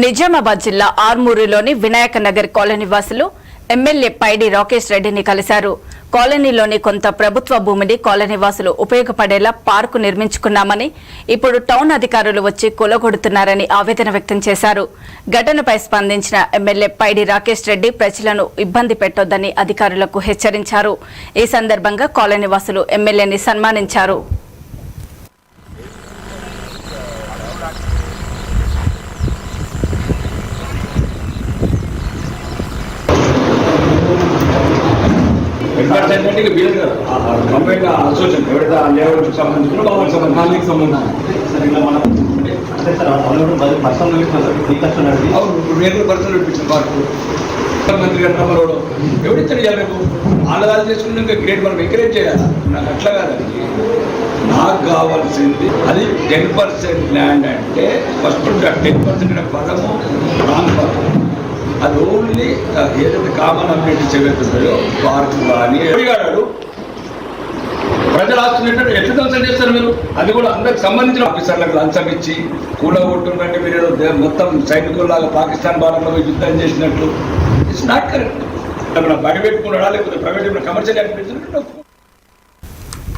నిజామాబాద్ జిల్లా ఆర్మూరులోని వినాయక నగర్ కాలనీ వాసులు ఎమ్మెల్యే పైడి రాకేష్ రెడ్డిని కలిశారు. కాలనీలోని కొంత ప్రభుత్వ భూమిని కాలనీ వాసులు ఉపయోగపడేలా పార్కు నిర్మించుకున్నామని ఇప్పుడు టౌన్ అధికారులు వచ్చి కొలగొడుతున్నారని ఆవేదన వ్యక్తం చేశారు. ఘటనపై స్పందించిన ఎమ్మెల్యే పైడి రాకేష్ రెడ్డి ప్రజలను ఇబ్బంది పెట్టొద్దని అధికారులకు హెచ్చరించారు. ఈ సందర్భంగా కాలనీ వాసులు ఎమ్మెల్యేని సన్మానించారు. వెంకటేశ్వర రెడ్డికి వీలు కదా కంప్లీట్ అసోసియేషన్ ఎవరైతే సంబంధించిన సంబంధించిన వాళ్ళకి సంబంధించిన సార్ ఇలా మనం అంటే సార్ వాళ్ళు పర్సనల్ అవును నేను పర్సనల్ ఇప్పించిన పార్కు మంత్రి గారు నమ్మరోడు ఎవరిచ్చాడు ఇవ్వాలి రేపు ఆడదాలు చేసుకుని ఇంకా గ్రేట్ మనం ఎంకరేజ్ చేయాలి నాకు అట్లా కాదండి నాకు కావాల్సింది అది టెన్ పర్సెంట్ ల్యాండ్ అంటే ఫస్ట్ టెన్ పర్సెంట్ పదము రాంగ్ పదం అది ఓన్లీ ఏదైతే కామన్ అమ్యూనిటీస్ చెబుతుందో ఉన్నాయో కానీ అడిగాడు ప్రజలు ఆస్తున్నట్టు ఎట్లా ధ్వంసం చేస్తారు మీరు? అది కూడా అందరికి సంబంధించిన ఆఫీసర్లకు లంచం ఇచ్చి కూలగొట్టుందంటే మీరు ఏదో మొత్తం సైనికుల్లాగా పాకిస్తాన్ భారత్లో యుద్ధం చేసినట్లు ఇట్స్ నాట్ కరెక్ట్ బడి పెట్టుకున్నాడా లేకపోతే ప్రైవేట్ కమర్షియల్ యాక్టివిటీస్